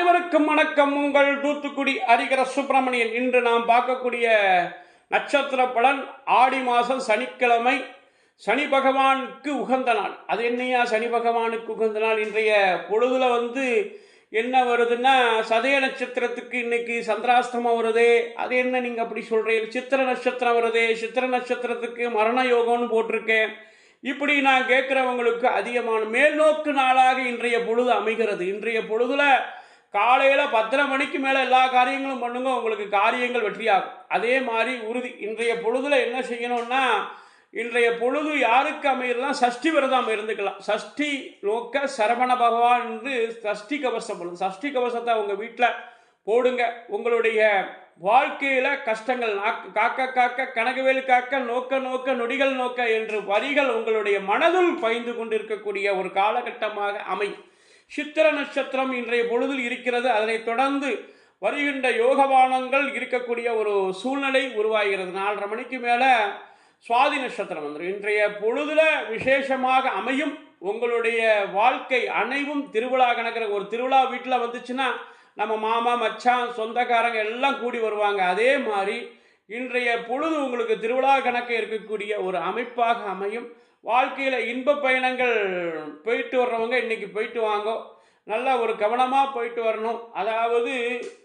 அனைவருக்கும் மணக்கம் உங்கள் தூத்துக்குடி ஹரிகர சுப்பிரமணியன். இன்று நாம் பார்க்கக்கூடிய நட்சத்திர பலன் ஆடி மாதம் சனிக்கிழமை சனி பகவானுக்கு உகந்த நாள். அது என்னையா சனி பகவானுக்கு உகந்த நாள்? இன்றைய பொழுதுல வந்து என்ன வருதுன்னா சதய நட்சத்திரத்துக்கு இன்னைக்கு சந்திராஸ்தமம் வருதே. அது என்ன நீங்கள் அப்படி சொல்கிறீங்க சித்திர நட்சத்திரம் வருதே. சித்திர நட்சத்திரத்துக்கு மரண யோகம்னு போட்டிருக்கேன். இப்படி நான் கேட்குறவங்களுக்கு அதிகமான மேல்நோக்கு நாளாக இன்றைய பொழுது அமைகிறது. இன்றைய பொழுதுல காலையில் பத்தரை மணிக்கு மேலே எல்லா காரியங்களும் பண்ணுங்க உங்களுக்கு காரியங்கள் வெற்றியாகும். அதே மாதிரி உறுதி. இன்றைய பொழுதில் என்ன செய்யணும்னா இன்றைய பொழுது யாருக்கு அமைகிறதா சஷ்டி விரதம் இருந்துக்கலாம். சஷ்டி நோக்க சரவண பகவான் என்று சஷ்டி கவசம் பண்ணுது சஷ்டி கவசத்தை உங்கள் வீட்டில் போடுங்க. உங்களுடைய வாழ்க்கையில் கஷ்டங்கள் காக்க காக்க கனகவேலு காக்க நோக்க நோக்க நொடிகள் நோக்க என்று வரிகள் உங்களுடைய மனதில் பயந்து கொண்டிருக்கக்கூடிய ஒரு காலகட்டமாக அமையும். சித்திர நட்சத்திரம் இன்றைய பொழுதில் இருக்கிறது. அதனைத் தொடர்ந்து வருகின்ற யோகபானங்கள் இருக்கக்கூடிய ஒரு சூழ்நிலை உருவாகிறது. நாலரை மணிக்கு மேலே சுவாதி நட்சத்திரம் வந்துடும் இன்றைய பொழுதுல விசேஷமாக அமையும் உங்களுடைய வாழ்க்கை அனைவும் திருவிழா கணக்கிற ஒரு திருவிழா வீட்டில் வந்துச்சுன்னா நம்ம மாமா மச்சான் சொந்தக்காரங்க எல்லாம் கூடி வருவாங்க. அதே மாதிரி இன்றைய பொழுது உங்களுக்கு திருவிழா கணக்கு இருக்கக்கூடிய ஒரு அமைப்பாக அமையும். வாழ்க்கையில் இன்ப பயணங்கள் போயிட்டு வர்றவங்க இன்னைக்கு போயிட்டு வாங்க. நல்லா ஒரு கவனமாக போயிட்டு வரணும். அதாவது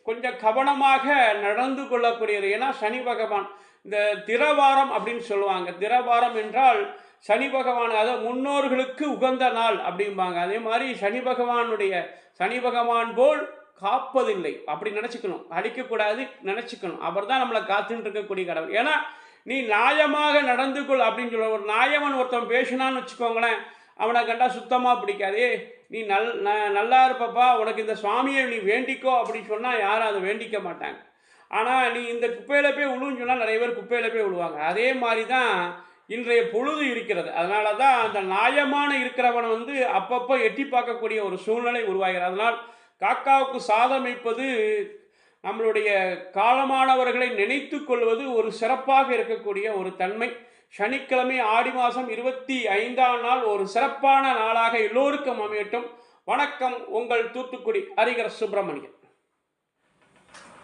கொஞ்சம் கவனமாக நடந்து கொள்ளக்கூடியது. ஏன்னா சனி பகவான் இந்த திரவாரம் அப்படின்னு சொல்லுவாங்க. திரவாரம் என்றால் சனி பகவான் அதாவது முன்னோர்களுக்கு உகந்த நாள் அப்படிம்பாங்க. அதே மாதிரி சனி பகவானுடைய சனி பகவான் போல் காப்பதில்லை. அப்படி நினச்சிக்கணும். அடிக்கக்கூடாது நினச்சிக்கணும். அவர் தான் நம்மளை காத்துட்டு இருக்கக்கூடிய கடவுள். ஏன்னா நீ நியாயமாக நடந்து கொள் அப்படின்னு சொல்ல ஒரு நாயவன் ஒருத்தன் பேசினான்னு வச்சுக்கோங்களேன் அவனை கண்டா சுத்தமாக பிடிக்காதே. நீ நல் ந- நல்லா இருப்பப்பா உனக்கு இந்த சுவாமியை நீ வேண்டிக்கோ அப்படின்னு சொன்னால் யாரும் அதை வேண்டிக்க மாட்டாங்க. ஆனால் நீ இந்த குப்பையில் போய் விழுன்னு சொன்னால் நிறைய பேர் குப்பையில் போய் விழுவாங்க அதே மாதிரி தான் இன்றைய பொழுது இருக்கிறது. அதனால தான் அந்த நியாயமான இருக்கிறவன் வந்து அப்பப்போ எட்டி பார்க்கக்கூடிய ஒரு சூழ்நிலை உருவாகிறது. அதனால் காக்காவுக்கு சாதமைப்பது நம்மளுடைய காலமானவர்களை நினைத்து கொள்வது ஒரு சிறப்பாக இருக்கக்கூடிய ஒரு தன்மை. சனிக்கிழமை ஆடி மாதம் இருபத்தி ஐந்தாம் நாள் ஒரு சிறப்பான நாளாக எல்லோருக்கும் அமையட்டும். வணக்கம் உங்கள் தூத்துக்குடி அறிகர் சுப்பிரமணியன்.